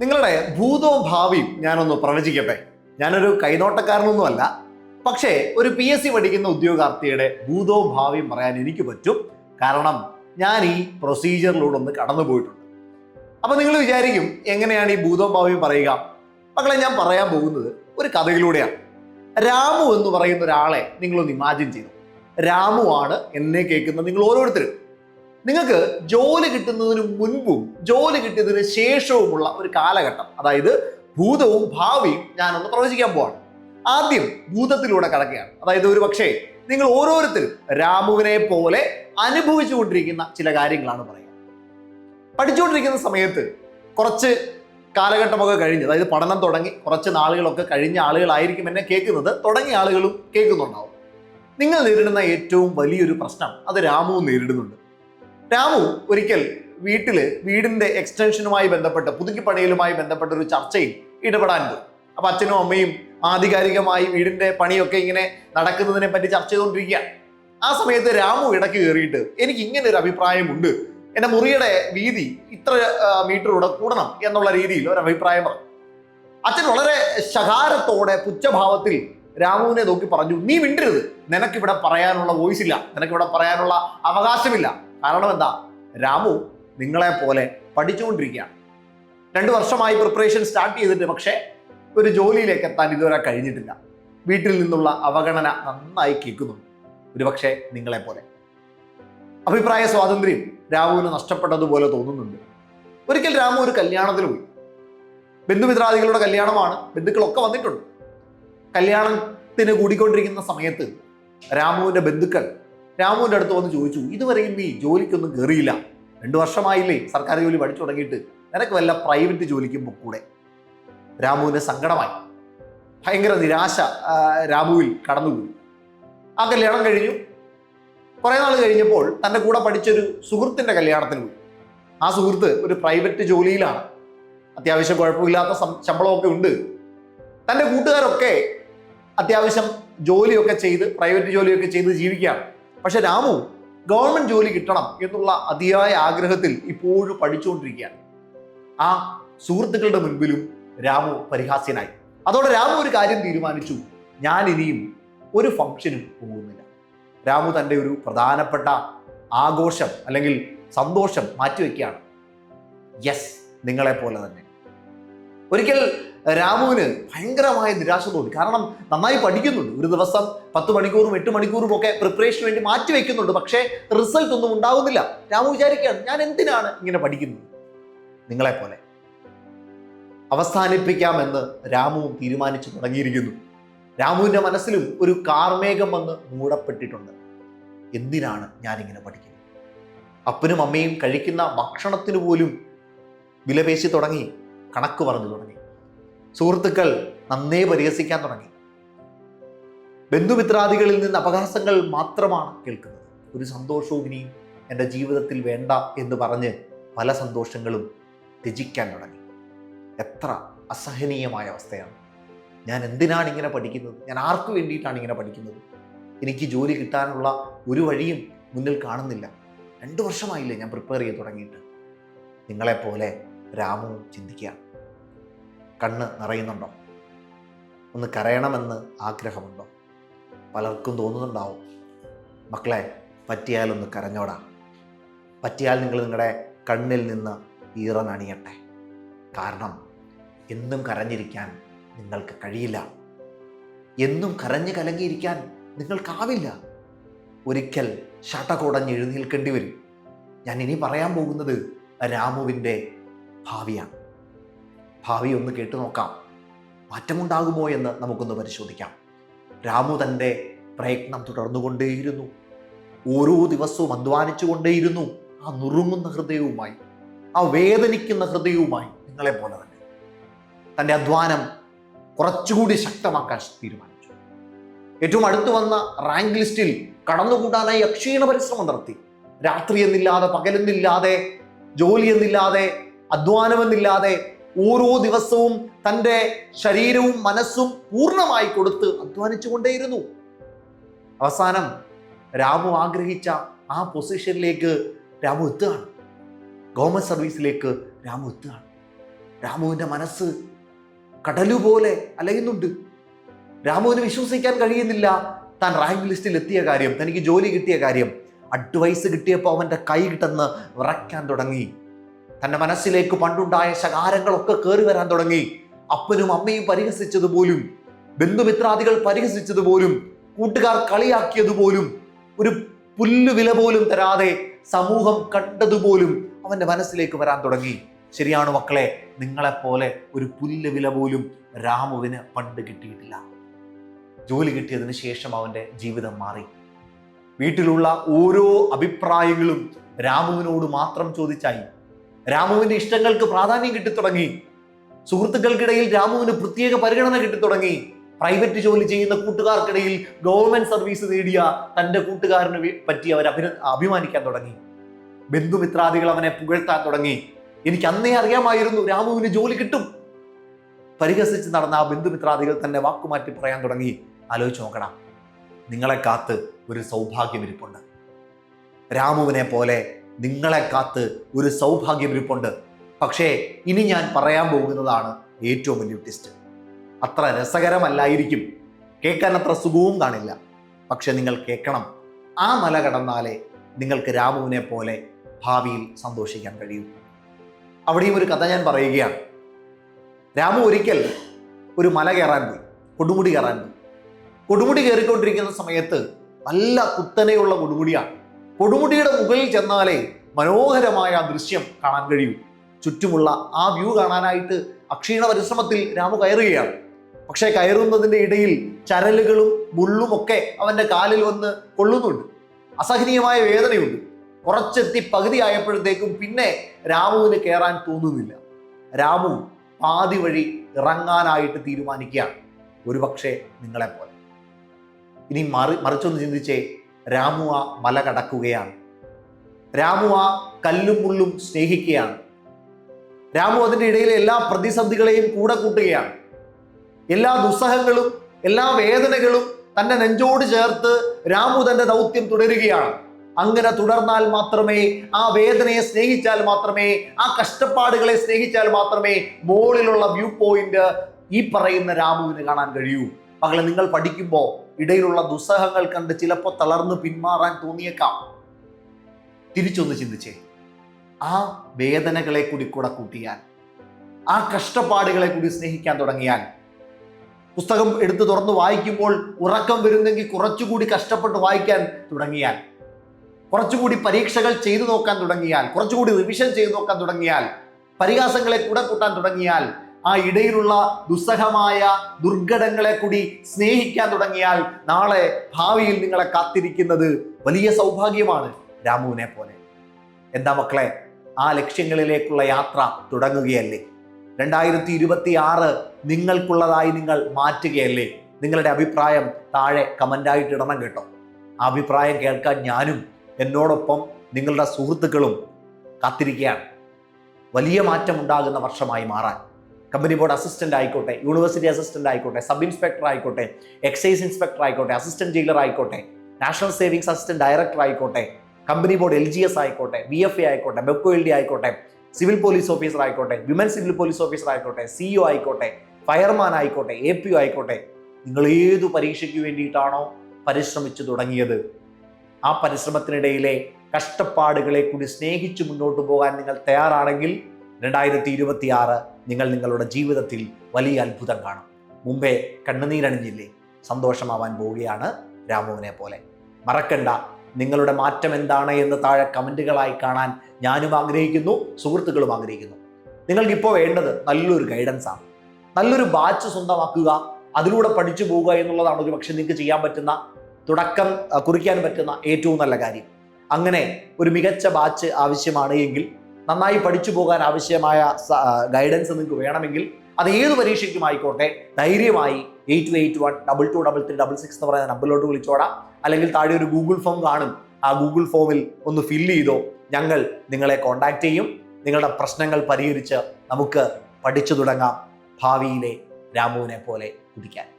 നിങ്ങളുടെ ഭൂതവും ഭാവിയും ഞാനൊന്ന് പ്രവചിക്കട്ടെ. ഞാനൊരു കൈനോട്ടക്കാരനൊന്നുമല്ല പക്ഷേ ഒരു പി എസ് സി പഠിക്കുന്ന ഉദ്യോഗാർത്ഥിയുടെ ഭൂതവും ഭാവിയും പറയാൻ എനിക്ക് പറ്റും. കാരണം ഞാൻ ഈ പ്രൊസീജിയറിലൂടെ ഒന്ന് കടന്നു പോയിട്ടുണ്ട്. അപ്പം നിങ്ങൾ വിചാരിക്കും എങ്ങനെയാണ് ഈ ഭൂതവും ഭാവിയും പറയുക? മക്കളെ ഞാൻ പറയാൻ പോകുന്നത് ഒരു കഥയിലൂടെയാണ്. രാമു എന്ന് പറയുന്ന ഒരാളെ നിങ്ങളൊന്ന് ഇമാജിൻ ചെയ്തു. രാമു ആണ് എന്നെ കേൾക്കുന്ന നിങ്ങൾ ഓരോരുത്തരും നിങ്ങൾക്ക് ജോലി കിട്ടുന്നതിന് മുൻപും ജോലി കിട്ടിയതിന് ശേഷവുമുള്ള ഒരു കാലഘട്ടം. അതായത് ഭൂതവും ഭാവിയും ഞാനൊന്ന് പ്രവചിക്കാൻ പോവാണ്. ആദ്യം ഭൂതത്തിലൂടെ കടക്കുകയാണ്. അതായത് ഒരു പക്ഷേ നിങ്ങൾ ഓരോരുത്തരും രാമുവിനെ പോലെ അനുഭവിച്ചുകൊണ്ടിരിക്കുന്ന ചില കാര്യങ്ങളാണ് പറയുക. പഠിച്ചുകൊണ്ടിരിക്കുന്ന സമയത്ത് കുറച്ച് കാലഘട്ടമൊക്കെ കഴിഞ്ഞ് അതായത് പഠനം തുടങ്ങി കുറച്ച് നാളുകളൊക്കെ കഴിഞ്ഞ ആളുകളായിരിക്കും എന്നെ കേൾക്കുന്നത്. തുടങ്ങിയ ആളുകളും കേൾക്കുന്നുണ്ടാവും. നിങ്ങൾ നേരിടുന്ന ഏറ്റവും വലിയൊരു പ്രശ്നം അത് രാമുവും നേരിടുന്നുണ്ട്. രാമു ഒരിക്കൽ വീട്ടിൽ വീടിന്റെ എക്സ്റ്റൻഷനുമായി ബന്ധപ്പെട്ട് പുതുക്കിപ്പണിയലുമായി ബന്ധപ്പെട്ട ഒരു ചർച്ചയിൽ ഇടപെടാൻ പോയി. അപ്പൊ അച്ഛനും അമ്മയും ആധികാരികമായി വീടിന്റെ പണിയൊക്കെ ഇങ്ങനെ നടക്കുന്നതിനെ പറ്റി ചർച്ച ചെയ്തുകൊണ്ടിരിക്കുകയാണ്. ആ സമയത്ത് രാമു ഇടയ്ക്ക് കയറിയിട്ട് എനിക്ക് ഇങ്ങനെ ഒരു അഭിപ്രായമുണ്ട്. എന്റെ മുറിയുടെ വീതി ഇത്ര മീറ്റർ കൂടണം എന്നുള്ള രീതിയിൽ ഒരു അഭിപ്രായം പറഞ്ഞു. അച്ഛൻ വളരെ ശകാരത്തോടെ പുച്ഛഭാവത്തിൽ രാമുവിനെ നോക്കി പറഞ്ഞു നീ മിണ്ടരുത്. നിനക്കിവിടെ പറയാനുള്ള വോയിസ് ഇല്ല. നിനക്കിവിടെ പറയാനുള്ള അവകാശമില്ല. കാരണം എന്താ? രാമു നിങ്ങളെ പോലെ പഠിച്ചുകൊണ്ടിരിക്കുകയാണ്. രണ്ട് വർഷമായി പ്രിപ്പറേഷൻ സ്റ്റാർട്ട് ചെയ്തിട്ട് പക്ഷേ ഒരു ജോലിയിലേക്ക് എത്താൻ ഇതുവരെ കഴിഞ്ഞിട്ടില്ല. വീട്ടിൽ നിന്നുള്ള അവഗണന നന്നായി കേൾക്കുന്നുണ്ട്. നിങ്ങളെ പോലെ. അഭിപ്രായ സ്വാതന്ത്ര്യം രാമുവിന് നഷ്ടപ്പെട്ടതുപോലെ തോന്നുന്നുണ്ട്. ഒരിക്കൽ രാമു ഒരു കല്യാണത്തിൽ പോയി. ബന്ധുമിത്രാദികളുടെ കല്യാണമാണ് ബന്ധുക്കളൊക്കെ വന്നിട്ടുണ്ട്. കല്യാണത്തിന് കൂടിക്കൊണ്ടിരിക്കുന്ന സമയത്ത് രാമുവിന്റെ ബന്ധുക്കൾ രാമുവിന്റെ അടുത്ത് വന്ന് ചോദിച്ചു ഇതുവരെയും നീ ജോലിക്കൊന്നും കയറിയില്ല രണ്ടു വർഷമായില്ലേ സർക്കാർ ജോലി പഠിച്ചു തുടങ്ങിയിട്ട്. നിനക്ക് വല്ല പ്രൈവറ്റ് ജോലിക്കും കൂടെ? രാമുവിന് സങ്കടമായി. ഭയങ്കര നിരാശ രാമുവിൽ കടന്നുപോയി. ആ കല്യാണം കഴിഞ്ഞു. കുറേ നാൾ കഴിഞ്ഞപ്പോൾ തന്റെ കൂടെ പഠിച്ചൊരു സുഹൃത്തിന്റെ കല്യാണത്തിന് പോയി. ആ സുഹൃത്ത് ഒരു പ്രൈവറ്റ് ജോലിയിലാണ്. അത്യാവശ്യം കുഴപ്പമില്ലാത്ത ശമ്പളമൊക്കെ ഉണ്ട്. തന്റെ കൂട്ടുകാരൊക്കെ അത്യാവശ്യം ജോലിയൊക്കെ ചെയ്ത് പ്രൈവറ്റ് ജോലിയൊക്കെ ചെയ്ത് ജീവിക്കുകയാണ്. പക്ഷെ രാമു ഗവൺമെന്റ് ജോലി കിട്ടണം എന്നുള്ള അതിയായ ആഗ്രഹത്തിൽ ഇപ്പോഴും പഠിച്ചുകൊണ്ടിരിക്കുകയാണ്. ആ സുഹൃത്തുക്കളുടെ മുൻപിലും രാമു പരിഹാസ്യനായി. അതോടെ രാമു ഒരു കാര്യം തീരുമാനിച്ചു. ഞാൻ ഇനിയും ഒരു ഫംഗ്ഷനും പോകുന്നില്ല. രാമു തന്റെ ഒരു പ്രധാനപ്പെട്ട ആഘോഷം അല്ലെങ്കിൽ സന്തോഷം മാറ്റിവെക്കുകയാണ്. യെസ് നിങ്ങളെ പോലെ തന്നെ. ഒരിക്കൽ രാമുവിന് ഭയങ്കരമായ നിരാശ തോന്നി കാരണം നന്നായി പഠിക്കുന്നുണ്ട്. ഒരു ദിവസം പത്ത് മണിക്കൂറും എട്ട് മണിക്കൂറും ഒക്കെ പ്രിപ്പറേഷന് വേണ്ടി മാറ്റി വയ്ക്കുന്നുണ്ട് പക്ഷേ റിസൾട്ട് ഒന്നും ഉണ്ടാവുന്നില്ല. രാമു വിചാരിക്കുകയാണ് ഞാൻ എന്തിനാണ് ഇങ്ങനെ പഠിക്കുന്നത്? നിങ്ങളെ പോലെ അവസാനിപ്പിക്കാമെന്ന് രാമുവും തീരുമാനിച്ചു തുടങ്ങിയിരിക്കുന്നു. രാമുവിന്റെ മനസ്സിലും ഒരു കാർമേഘം വന്ന് മൂടപ്പെട്ടിട്ടുണ്ട്. എന്തിനാണ് ഞാനിങ്ങനെ പഠിക്കുന്നത്? അപ്പനും അമ്മയും കഴിക്കുന്ന ഭക്ഷണത്തിന് പോലും വിലപേശി തുടങ്ങി കണക്ക് പറഞ്ഞു തുടങ്ങി. സുഹൃത്തുക്കൾ നന്നേ പരിഹസിക്കാൻ തുടങ്ങി. ബന്ധുമിത്രാദികളിൽ നിന്ന് അപഹാസങ്ങൾ മാത്രമാണ് കേൾക്കുന്നത്. ഒരു സന്തോഷവും ഇനിയും എന്റെ ജീവിതത്തിൽ വേണ്ട എന്ന് പറഞ്ഞ് പല സന്തോഷങ്ങളും ത്യജിക്കാൻ തുടങ്ങി. എത്ര അസഹനീയമായ അവസ്ഥയാണ്. ഞാൻ എന്തിനാണ് ഇങ്ങനെ പഠിക്കുന്നത്? ഞാൻ ആർക്ക് വേണ്ടിയിട്ടാണ് ഇങ്ങനെ പഠിക്കുന്നത്? എനിക്ക് ജോലി കിട്ടാനുള്ള ഒരു വഴിയും മുന്നിൽ കാണുന്നില്ല. രണ്ട് വർഷമായില്ലേ ഞാൻ പ്രിപ്പയർ ചെയ്ത് തുടങ്ങിയിട്ട്. നിങ്ങളെപ്പോലെ രാമു ചിന്തിക്കുക കണ്ണ് നിറയുന്നുണ്ടോ? ഒന്ന് കരയണമെന്ന് ആഗ്രഹമുണ്ടോ? പലർക്കും തോന്നുന്നുണ്ടാവും. മക്കളെ പറ്റിയാലൊന്ന് കരഞ്ഞോടാ. പറ്റിയാൽ നിങ്ങൾ നിങ്ങളുടെ കണ്ണിൽ നിന്ന് ഈറനണിയട്ടെ കാരണം എന്നും കരഞ്ഞിരിക്കാൻ നിങ്ങൾക്ക് കഴിയില്ല. എന്നും കരഞ്ഞു കലങ്ങിയിരിക്കാൻ നിങ്ങൾക്കാവില്ല. ഒരിക്കൽ ഷട്ടകുടഞ്ഞ് എഴുന്നേൽക്കേണ്ടി വരും. ഞാൻ ഇനി പറയാൻ പോകുന്നത് രാമുവിന്റെ ഭാവിയാണ്. ഭാവി ഒന്ന് കേട്ടു നോക്കാം. മാറ്റമുണ്ടാകുമോ എന്ന് നമുക്കൊന്ന് പരിശോധിക്കാം. രാമു തന്റെ പ്രയത്നം തുടർന്നുകൊണ്ടേയിരുന്നു. ഓരോ ദിവസവും അധ്വാനിച്ചുകൊണ്ടേയിരുന്നു ആ നുറുങ്ങുന്ന ഹൃദയവുമായി ആ വേദനിക്കുന്ന ഹൃദയവുമായി നിങ്ങളെ പോലെ തന്നെ. തന്റെ അധ്വാനം കുറച്ചുകൂടി ശക്തമാക്കാൻ തീരുമാനിച്ചു. ഏറ്റവും അടുത്തു വന്ന റാങ്ക് ലിസ്റ്റിൽ കടന്നുകൂടാനായി അക്ഷീണ പരിശ്രമം നടത്തി. രാത്രി എന്നില്ലാതെ പകലെന്നില്ലാതെ ജോലി എന്നില്ലാതെ അധ്വാനമെന്നില്ലാതെ ഓരോ ദിവസവും തന്റെ ശരീരവും മനസ്സും പൂർണമായി കൊടുത്ത് അധ്വാനിച്ചുകൊണ്ടേയിരുന്നു. അവസാനം രാമു ആഗ്രഹിച്ച ആ പൊസിഷനിലേക്ക് രാമു എത്തുകയാണ്. ഗവൺമെന്റ് സർവീസിലേക്ക് രാമു എത്തുകയാണ്. രാമുവിന്റെ മനസ്സ് കടലുപോലെ അലയുന്നുണ്ട്. രാമുവിന് വിശ്വസിക്കാൻ കഴിയുന്നില്ല. താൻ റാങ്ക് ലിസ്റ്റിൽ എത്തിയ കാര്യം തനിക്ക് ജോലി കിട്ടിയ കാര്യം അഡ്വൈസ് കിട്ടിയപ്പോൾ അവന്റെ കൈ കിട്ടുന്ന വിറയ്ക്കാൻ തുടങ്ങി. തന്റെ മനസ്സിലേക്ക് പണ്ടുണ്ടായ ശകാരങ്ങളൊക്കെ കയറി വരാൻ തുടങ്ങി. അപ്പനും അമ്മയും പരിഹസിച്ചതുപോലും ബന്ധുമിത്രാദികൾ പരിഹസിച്ചതുപോലും കൂട്ടുകാർ കളിയാക്കിയതുപോലും ഒരു പുല്ലുവില പോലും തരാതെ സമൂഹം കണ്ടതുപോലും അവന്റെ മനസ്സിലേക്ക് വരാൻ തുടങ്ങി. ശരിയാണ് മക്കളെ നിങ്ങളെപ്പോലെ ഒരു പുല്ല് വില പോലും രാമുവിന് പണ്ട് കിട്ടിയിട്ടില്ല. ജോലി കിട്ടിയതിന് ശേഷം അവന്റെ ജീവിതം മാറി. വീട്ടിലുള്ള ഓരോ അഭിപ്രായങ്ങളും രാമുവിനോട് മാത്രം ചോദിച്ചായി. രാമുവിന്റെ ഇഷ്ടങ്ങൾക്ക് പ്രാധാന്യം കിട്ടിത്തുടങ്ങി. സുഹൃത്തുക്കൾക്കിടയിൽ രാമുവിന് പ്രത്യേക പരിഗണന കിട്ടിത്തുടങ്ങി. പ്രൈവറ്റ് ജോലി ചെയ്യുന്ന കൂട്ടുകാർക്കിടയിൽ ഗവൺമെന്റ് സർവീസ് നേടിയ തന്റെ കൂട്ടുകാരന് പറ്റി അവർ അഭിന അഭിമാനിക്കാൻ തുടങ്ങി. ബന്ധുമിത്രാദികൾ അവനെ പുകഴ്ത്താൻ തുടങ്ങി. എനിക്ക് അന്നേ അറിയാമായിരുന്നു രാമുവിന് ജോലി കിട്ടും. പരിഹസിച്ച് നടന്ന ആ ബന്ധുമിത്രാദികൾ തന്നെ വാക്കുമാറ്റി പറയാൻ തുടങ്ങി. ആലോചിച്ച് നോക്കണം. നിങ്ങളെ കാത്ത് ഒരു സൗഭാഗ്യം ഇരിപ്പുണ്ട് രാമുവിനെ പോലെ നിങ്ങളെ കാത്ത് ഒരു സൗഭാഗ്യം ഇരിപ്പുണ്ട്. പക്ഷേ ഇനി ഞാൻ പറയാൻ പോകുന്നതാണ് ഏറ്റവും വലിയ ട്വിസ്റ്റ് അത്ര രസകരമല്ലായിരിക്കും. കേൾക്കാൻ അത്ര സുഖവും കാണില്ല. പക്ഷെ നിങ്ങൾ കേൾക്കണം. ആ മല കടന്നാലേ നിങ്ങൾക്ക് രാമുവിനെ പോലെ ഭാവിയിൽ സന്തോഷിക്കാൻ കഴിയൂ. അവിടെയും ഒരു കഥ ഞാൻ പറയുകയാണ്. രാമു ഒരിക്കൽ ഒരു മല കയറാൻ പോയി. കൊടുമുടി കയറാൻ പോയി. കൊടുമുടി കയറിക്കൊണ്ടിരിക്കുന്ന സമയത്ത് നല്ല കുത്തനെയുള്ള കൊടുമുടിയാണ്. കൊടുമുടിയുടെ മുകളിൽ ചെന്നാലേ മനോഹരമായ ആ ദൃശ്യം കാണാൻ കഴിയൂ. ചുറ്റുമുള്ള ആ വ്യൂ കാണാനായിട്ട് അക്ഷീണ പരിശ്രമത്തിൽ രാമു കയറുകയാണ്. പക്ഷേ കയറുന്നതിന്റെ ഇടയിൽ ചരലുകളും മുള്ളും ഒക്കെ അവന്റെ കാലിൽ വന്ന് കൊള്ളുന്നുണ്ട്. അസഹനീയമായ വേദനയുണ്ട്. കുറച്ചെത്തി പകുതിയായപ്പോഴത്തേക്കും പിന്നെ രാമുവിന് കയറാൻ തോന്നുന്നില്ല. രാമു പാതി വഴി ഇറങ്ങാനായിട്ട് തീരുമാനിക്കുകയാണ്. ഒരുപക്ഷെ നിങ്ങളെപ്പോലെ. ഇനി മറി മറിച്ചൊന്ന് ചിന്തിച്ചേ രാമു ആ മല കടക്കുകയാണ്. രാമുവ കല്ലും മുള്ളും സ്നേഹിക്കുകയാണ്. രാമു അതിന്റെ ഇടയിലെ എല്ലാ പ്രതിസന്ധികളെയും കൂടെ കൂട്ടുകയാണ്. എല്ലാ ദുസ്സഹങ്ങളും എല്ലാ വേദനകളും തന്റെ നെഞ്ചോട് ചേർത്ത് രാമു തന്റെ ദൗത്യം തുടരുകയാണ്. അങ്ങനെ തുടർന്നാൽ മാത്രമേ ആ വേദനയെ സ്നേഹിച്ചാൽ മാത്രമേ ആ കഷ്ടപ്പാടുകളെ സ്നേഹിച്ചാൽ മാത്രമേ മോളിലുള്ള വ്യൂ പോയിന്റ് ഈ പറയുന്ന രാമുവിന് കാണാൻ കഴിയൂ. മകളെ നിങ്ങൾ പഠിക്കുമ്പോൾ ഇടയിലുള്ള ദുസ്സഹങ്ങൾ കണ്ട് ചിലപ്പോൾ തളർന്ന് പിന്മാറാൻ തോന്നിയേക്കാം. തിരിച്ചൊന്ന് ചിന്തിച്ചേ. ആ വേദനകളെ കൂടി കൂടെ കൂട്ടിയാൽ ആ കഷ്ടപ്പാടുകളെ കൂടി സ്നേഹിക്കാൻ തുടങ്ങിയാൽ പുസ്തകം എടുത്തു തുറന്ന് വായിക്കുമ്പോൾ ഉറക്കം വരുന്നെങ്കിൽ കുറച്ചുകൂടി കഷ്ടപ്പെട്ട് വായിക്കാൻ തുടങ്ങിയാൽ കുറച്ചുകൂടി പരീക്ഷകൾ ചെയ്തു നോക്കാൻ തുടങ്ങിയാൽ കുറച്ചുകൂടി റിവിഷൻ ചെയ്തു നോക്കാൻ തുടങ്ങിയാൽ പരിഹാസങ്ങളെ കൂടെ കൂട്ടാൻ തുടങ്ങിയാൽ ആ ഇടയിലുള്ള ദുസ്സഹമായ ദുർഘടങ്ങളെ കൂടി സ്നേഹിക്കാൻ തുടങ്ങിയാൽ നാളെ ഭാവിയിൽ നിങ്ങളെ കാത്തിരിക്കുന്നത് വലിയ സൗഭാഗ്യമാണ് രാമുവിനെ പോലെ. എന്താ മക്കളെ ആ ലക്ഷ്യങ്ങളിലേക്കുള്ള യാത്ര തുടങ്ങുകയല്ലേ? രണ്ടായിരത്തി ഇരുപത്തി ആറ് നിങ്ങൾക്കുള്ളതായി നിങ്ങൾ മാറ്റുകയല്ലേ? നിങ്ങളുടെ അഭിപ്രായം താഴെ കമന്റായിട്ട് ഇടണം കേട്ടോ. ആ അഭിപ്രായം കേൾക്കാൻ ഞാനും എന്നോടൊപ്പം നിങ്ങളുടെ സുഹൃത്തുക്കളും കാത്തിരിക്കുകയാണ്. വലിയ മാറ്റം ഉണ്ടാകുന്ന വർഷമായി മാറാൻ. കമ്പനി ബോർഡ് അസിസ്റ്റന്റ് ആയിക്കോട്ടെ യൂണിവേഴ്സിറ്റി അസിസ്റ്റന്റ് ആയിക്കോട്ടെ സബ് ഇൻസ്പെക്ടർ ആയിക്കോട്ടെ എക്സൈസ് ഇൻസ്പെക്ടർ ആയിക്കോട്ടെ അസിസ്റ്റന്റ് ഡീലർ ആയിക്കോട്ടെ നാഷണൽ സേവിങ്സ് അസിസ്റ്റന്റ് ഡയറക്ടർ ആയിക്കോട്ടെ company board L G S ആയിക്കോട്ടെ ബി എഫ് എ ആയിക്കോട്ടെ ബെക്കോ എൽ ഡി ആയിക്കോട്ടെ സിവിൽ പോലീസ് ഓഫീസർ ആയിക്കോട്ടെ വിമൻ സിവിൽ പോലീസ് ഓഫീസർ ആയിക്കോട്ടെ സിഇഒ ആയിക്കോട്ടെ ഫയർമാൻ ആയിക്കോട്ടെ എ പി ഒ ആയിക്കോട്ടെ നിങ്ങൾ ഏതു പരീക്ഷയ്ക്ക് വേണ്ടിയിട്ടാണോ പരിശ്രമിച്ചു തുടങ്ങിയത്? ആ പരിശ്രമത്തിനിടയിലെ കഷ്ടപ്പാടുകളെ കൂടി സ്നേഹിച്ചു മുന്നോട്ട് പോകാൻ നിങ്ങൾ തയ്യാറാണെങ്കിൽ രണ്ടായിരത്തി ഇരുപത്തി ആറ് നിങ്ങൾ നിങ്ങളുടെ ജീവിതത്തിൽ വലിയ അത്ഭുതം കാണും. മുമ്പേ കണ്ണുനീരണിഞ്ഞില്ലേ സന്തോഷമാവാൻ പോവുകയാണ് രാമുവിനെ പോലെ. മറക്കണ്ട നിങ്ങളുടെ മാറ്റം എന്താണ് എന്ന് താഴെ കമന്റുകളായി കാണാൻ ഞാനും ആഗ്രഹിക്കുന്നു സുഹൃത്തുക്കളും ആഗ്രഹിക്കുന്നു. നിങ്ങൾക്ക് ഇപ്പോൾ വേണ്ടത് നല്ലൊരു ഗൈഡൻസ് ആണ്. നല്ലൊരു ബാച്ച് സ്വന്തമാക്കുക അതിലൂടെ പഠിച്ചു പോവുക എന്നുള്ളതാണ് ഒരു പക്ഷെ നിങ്ങൾക്ക് ചെയ്യാൻ പറ്റുന്ന തുടക്കം കുറിക്കാൻ പറ്റുന്ന ഏറ്റവും നല്ല കാര്യം. അങ്ങനെ ഒരു മികച്ച ബാച്ച് ആവശ്യമാണ് എങ്കിൽ നന്നായി പഠിച്ചു പോകാൻ ആവശ്യമായ ഗൈഡൻസ് നിങ്ങൾക്ക് വേണമെങ്കിൽ അത് ഏത് പരീക്ഷയ്ക്കും ആയിക്കോട്ടെ. ധൈര്യമായി eight two eight one double two double three double six എന്ന് പറയുന്ന നമ്പറിലോട്ട് വിളിച്ചോടാം. അല്ലെങ്കിൽ താഴെ ഒരു ഗൂഗിൾ ഫോം കാണും. ആ ഗൂഗിൾ ഫോമിൽ ഒന്ന് ഫില്ല് ചെയ്തോ. ഞങ്ങൾ നിങ്ങളെ കോണ്ടാക്ട് ചെയ്യും. നിങ്ങളുടെ പ്രശ്നങ്ങൾ പരിഹരിച്ച് നമുക്ക് പഠിച്ചു തുടങ്ങാം. ഭാവിയിലെ രാമുവിനെ പോലെ കുതിക്കാൻ.